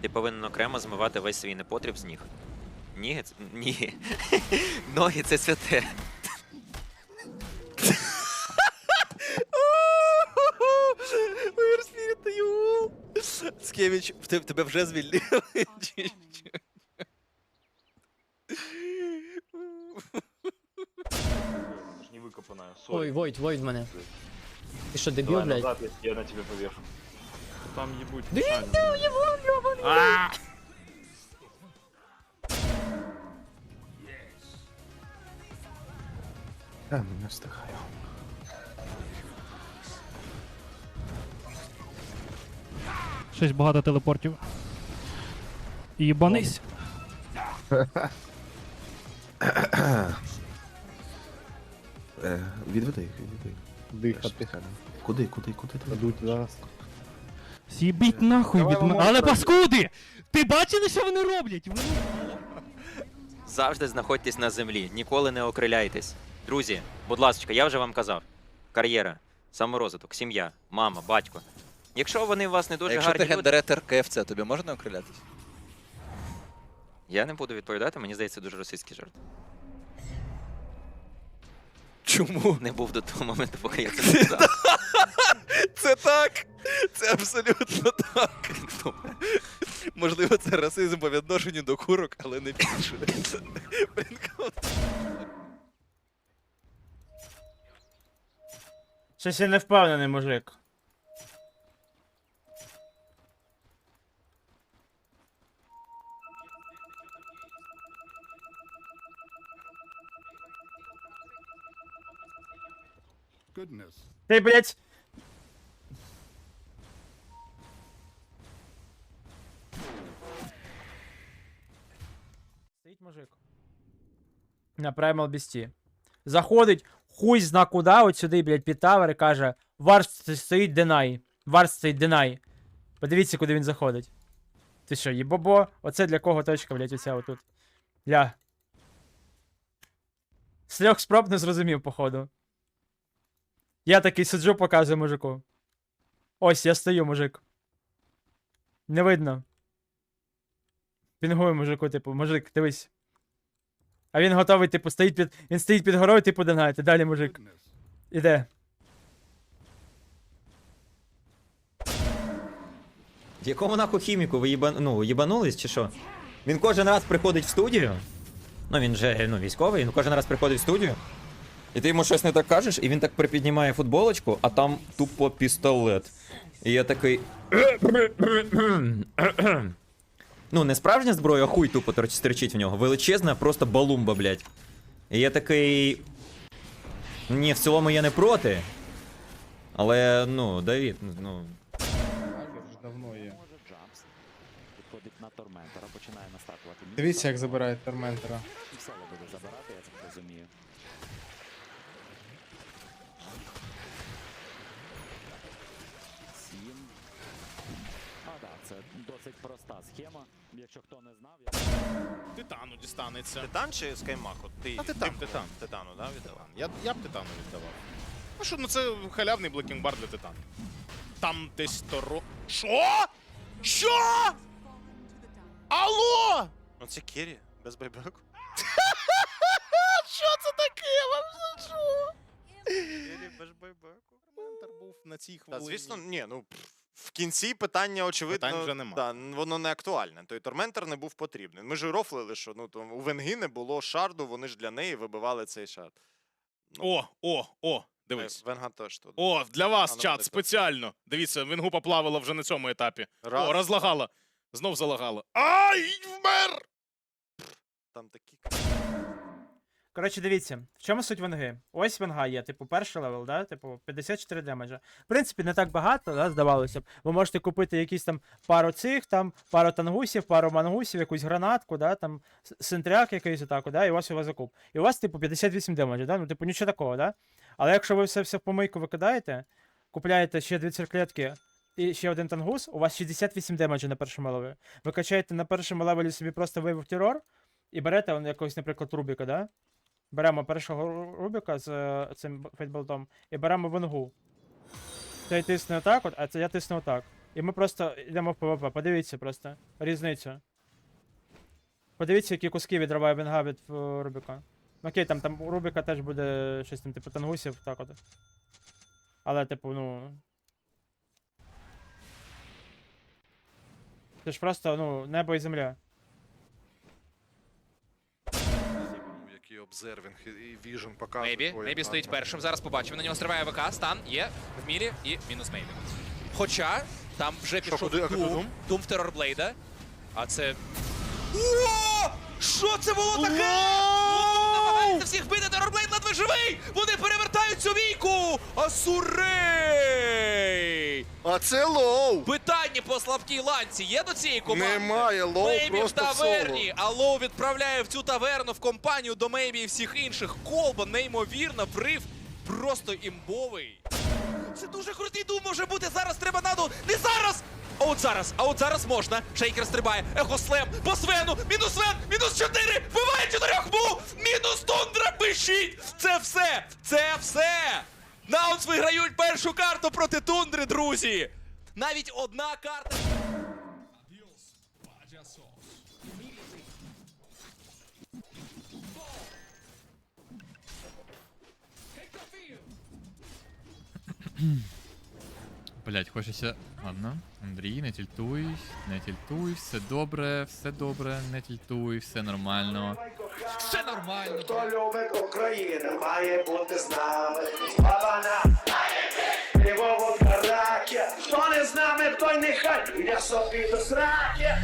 Ти повинен окремо змивати весь свій непотріб з ніг. Ніги це. Ні. Ноги це святе. Скевич, в тебе вже звільнили. Не выкопанная. Ой. Войт, Войт в мене. Ти що, дебіл, блядь? назад, я, на тебя повешу. Там їбуть. Да. Я не встигаю. Щось багато телепортів. Їбанись. Е, відведи їх, відведи їх. Дихати. Куди, куди, куди ти? Дадуть зараз. Сібіть нахуй від мене. Але паскуди! Ти бачили, що вони роблять? Вони... Завжди знаходьтесь на землі, ніколи не окриляйтесь. Друзі, будь ласка, я вже вам казав. Кар'єра, саморозвиток, сім'я, мама, батько. Якщо вони у вас не А дуже якщо ти гарні люди, гендеретер КФЦ, тобі можна окрилятись? я не буду відповідати, мені здається, дуже російський жарт. Чому? Не був до того моменту, поки я це не сказав. Це так! Це абсолютно так. Можливо, це расизм по відношенню до курок, але не більше. Блін, Щось я не впевнений, мужик. Ти, блядь. Мужик. На Primal Beast. Заходить, хуй зна куди, от сюди, блядь, під тавер і каже: Варс стоїть Денай. Варс стоїть Денай. Подивіться, куди він заходить. Ти що, їбобо? Оце для кого точка, блядь, оця отут. Ля. З трьох спроб не зрозумів, походу. Я такий сиджу, показую мужику. Ось, я стою, мужик. Не видно. Пінгую мужику, типу, мужик, дивись. А він готовий, типу, стоїть під. Він стоїть під горою, типу, динайте. Далі, мужик. Іде. Якому нахуй хіміку ви їба... ну, їбанулись чи що? Він кожен раз приходить в студію. Ну він же ну, військовий, він кожен раз приходить в студію. І ти йому щось не так кажеш, і він так припіднімає футболочку, а там тупо пістолет. І я такий. Ну, не справжня зброя, а хуй тупо стерчить в нього. Величезна, просто балумба, блядь. І я такий. Ні, в цілому я не проти. Але, ну, Давід, ну. Давно є. Підходить на Торментора, починає настакувати. Дивіться, як забирає Торментора. І Село буде забирати, я так розумію. Сім. А, так, це досить проста схема. Якщо хто не знав, я... Титану дістанеться. Титан чи Скаймак? От ти, А титан, ти титан. Титану, да, віддавав? Я, я б титану віддавав. Ну що, ну це халявний блекінгбар для титану. Там десь торо. Що? Що? Алло! Ну це Керрі, без байбеку. Що це таке? Вам що? Керрі без байбеку. Коментар був на цій Та, хвилині. звісно, ні, ну пф, в кінці питання, очевидно, Питань вже нема. Да, воно не актуальне. Той торментор не був потрібний. Ми ж рофлили, що ну то у Венги не було шарду, вони ж для неї вибивали цей шард. О, о, о, дивись. Е, Венга теж тут. О, для вас А ну, чат дай спеціально. Дивіться, вінгу поплавила вже на цьому етапі. Раз, О, розлагала. Знов залагала. Ай, вмер! Там такі. Коротше, дивіться, в чому суть венги? Ось венга є, типу, перший левел, да? Типу, 54 демеджа. В принципі, не так багато, да, здавалося б. Ви можете купити якісь там пару цих, там, пару тангусів, пару мангусів, якусь гранатку, да, там, синтряк якийсь отак, да, і у вас закуп. І у вас, типу, 58 демеджа, да? Ну, типу, нічого такого, да? Але якщо ви все в помийку викидаєте, купляєте ще дві цирклетки і ще один тангус, у вас 68 демеджа на першому левелі. Ви качаєте на першому левелі собі просто вивів терор і берете он, якогось, наприклад, Рубіка, да? Беремо першого Рубіка з е, цим фейтболтом і беремо венгу. Цей тисне отак, от, а це я тисну отак. І ми просто йдемо в ПВП. Подивіться просто різницю. Подивіться, які куски відриває Венга від е, Рубіка. Ну, Окей, там, там у Рубіка теж буде щось там, типу, тангусів, так от. Але, типу, ну. Це ж просто, ну, небо і земля. Обзервінг і віжен показує. Мейбі, Мейбі стоїть першим. Зараз побачимо. На нього стриває ВК. Стан є в мірі і мінус Мейбі. Хоча там вже пішов куди? А? Doom в Терорблейда. А це. О! Що це було таке? Намагається всіх бити живий! Вони перевертають цю війку! Асурей! А це лоу! Питання по слабкій ланці є до цієї команди? Немає, лоу Мейбі просто в таверні, а Лоу відправляє в цю таверну в компанію до Мейбі і всіх інших. Колба неймовірно, врив просто імбовий. Це дуже крутий дум може бути. Зараз треба наду. Не зараз! А от зараз, а от зараз можна. Шейкер стрибає. Ехослем по Свену. Мінус Свен, мінус 4. Друзі. Навіть одна карта. Блять, хочеться. Ладно. Андрій, не тільтуйсь, не тільтуй, все добре, все добре, не тільтуй, все нормально. Все нормально. Хто любить Україну, має бути з нами. Бабана, пиво, нами, той нехай, іде собі до сраки.